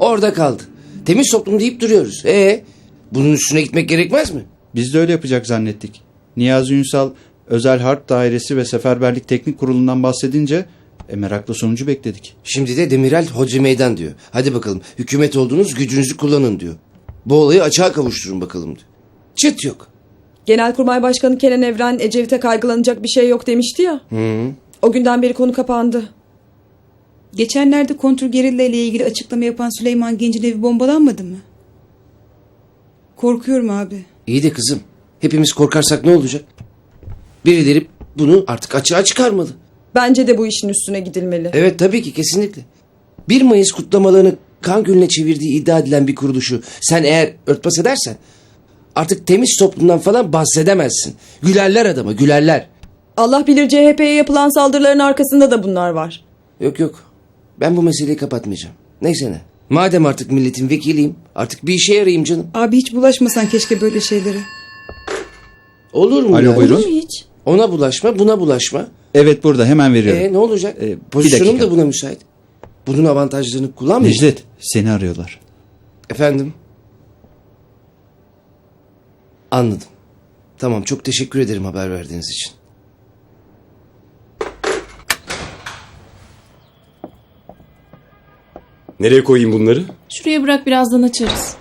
Orada kaldı. Temiz toplum deyip duruyoruz. E bunun üstüne gitmek gerekmez mi? Biz de öyle yapacak zannettik. Niyazi Ünsal Özel Harp Dairesi ve Seferberlik Teknik Kurulu'ndan bahsedince e, merakla sonucu bekledik. Şimdi de Demirel Hoca Meydan diyor. Hadi bakalım hükümet oldunuz gücünüzü kullanın diyor. Bu olayı açığa kavuşturun bakalım diyor. Çıt yok. Genelkurmay Başkanı Kenan Evren Ecevit'e kaygılanacak bir şey yok demişti ya. O günden beri konu kapandı. Geçenlerde kontrgerilla ile ilgili açıklama yapan Süleyman Genç'in evi bombalanmadı mı? Korkuyorum abi. İyi de kızım hepimiz korkarsak ne olacak? Birileri bunu artık açığa çıkarmalı. Bence de bu işin üstüne gidilmeli. Evet tabii ki kesinlikle. 1 Mayıs kutlamalarını kan gölüne çevirdiği iddia edilen bir kuruluşu sen eğer örtbas edersen artık temiz toplumdan falan bahsedemezsin. Gülerler adama gülerler. Allah bilir CHP'ye yapılan saldırıların arkasında da bunlar var. Yok yok ben bu meseleyi kapatmayacağım. Neyse ne. Madem artık milletin vekiliyim artık bir işe yarayayım canım. Abi hiç bulaşmasan keşke böyle şeylere. Olur mu Alo, yani? buyurun. Olur mu hiç? Ona bulaşma buna bulaşma. Evet burada hemen veriyorum. E ne olacak? Ee, bir Pozisyonum dakika. da buna müsait. Bunun avantajlarını kullanmayacağım. Necdet seni arıyorlar. Efendim? Anladım. Tamam çok teşekkür ederim haber verdiğiniz için. Nereye koyayım bunları? Şuraya bırak birazdan açarız.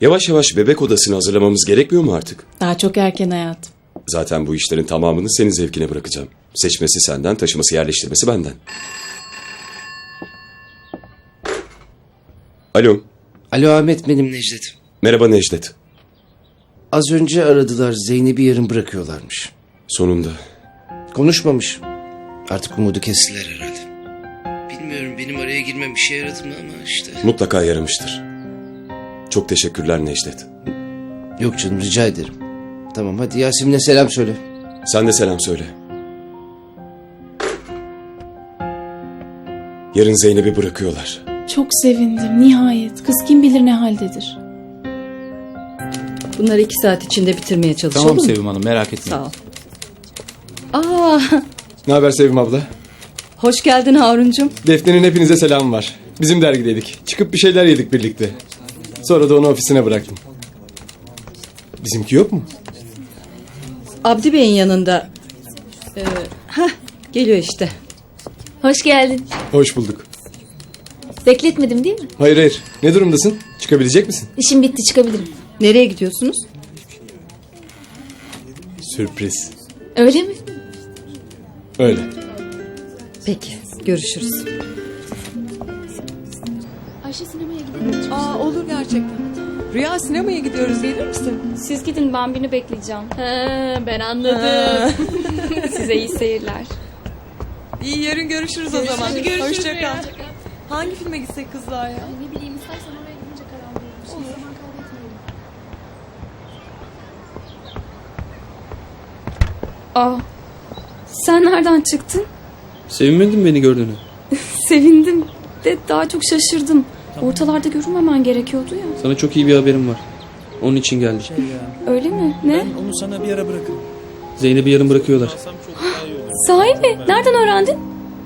Yavaş yavaş bebek odasını hazırlamamız gerekmiyor mu artık? Daha çok erken hayatım. Zaten bu işlerin tamamını senin zevkine bırakacağım. Seçmesi senden, taşıması yerleştirmesi benden. Alo, Alo Ahmet benim Necdet. merhaba Necdet. Az önce aradılar Zeynep'i yarın bırakıyorlarmış. Sonunda. Konuşmamış. Artık umudu kestiler herhalde. Bilmiyorum benim araya girmem işe yaradı mı ama işte. Mutlaka yaramıştır. Çok teşekkürler Necdet. Yok canım rica ederim. Tamam hadi Yasemin'e selam söyle. Sen de selam söyle. Yarın Zeynep'i bırakıyorlar. Çok sevindim nihayet. Kız kim bilir ne haldedir. Bunları iki saat içinde bitirmeye çalışalım Tamam? Sevim Hanım merak etmeyin. Sağ ol. Aa, Ne haber Sevim abla? hoş geldin Haruncum. Defne'nin hepinize selamı var. Bizim dergideydik. Çıkıp bir şeyler yedik birlikte. Sonra da onu ofisine bıraktım. Bizimki yok mu? Abdi Bey'in yanında. Ee, heh, geliyor işte. Hoş geldin. Hoş bulduk. Bekletmedim değil mi? Hayır hayır. Ne durumdasın? Çıkabilecek misin? İşim bitti çıkabilirim. Nereye gidiyorsunuz? Sürpriz. Öyle mi? Öyle. Peki, görüşürüz. Ayşe sinemaya gidelim. Aa olur gerçekten. Rüya sinemaya gidiyoruz gelir misin? Siz gidin ben birini bekleyeceğim. He, ben anladım. Size iyi seyirler. İyi yarın görüşürüz o zaman. Hoşça kal. Hangi filme gitsek kızlar ya? Ne bileyim istersen oraya gidince karar verelim. Şimdi zaman kaybetmeyelim. Aa, sen nereden çıktın? Sevinmedin beni gördüğünü. Sevindim de daha çok şaşırdım. Ortalarda görünmemen gerekiyordu ya. Sana çok iyi bir haberim var. Onun için geldim. Öyle mi? Ne? Onu sana bir ara bırakırım. Zeynep'i yarın bırakıyorlar. Sahi mi? Nereden öğrendin?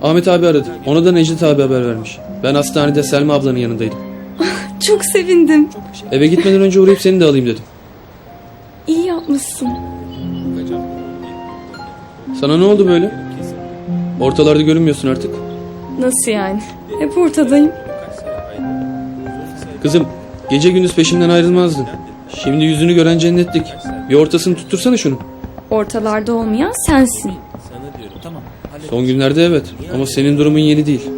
Ahmet abi aradı. Ona da Necdet abi haber vermiş. Ben hastanede Selma ablanın yanındaydım. Çok sevindim. Eve gitmeden önce uğrayıp seni de alayım dedim. İyi yapmışsın. Sana ne oldu böyle? Ortalarda görünmüyorsun artık. Nasıl yani? Hep ortadayım. Kızım gece gündüz peşimden ayrılmazdın. Şimdi yüzünü gören cennetlik. Bir ortasını tuttursana şunu. Ortalarda olmayan sensin. Sana diyorum tamam. Hallet. Son günlerde evet ama senin durumun yeni değil.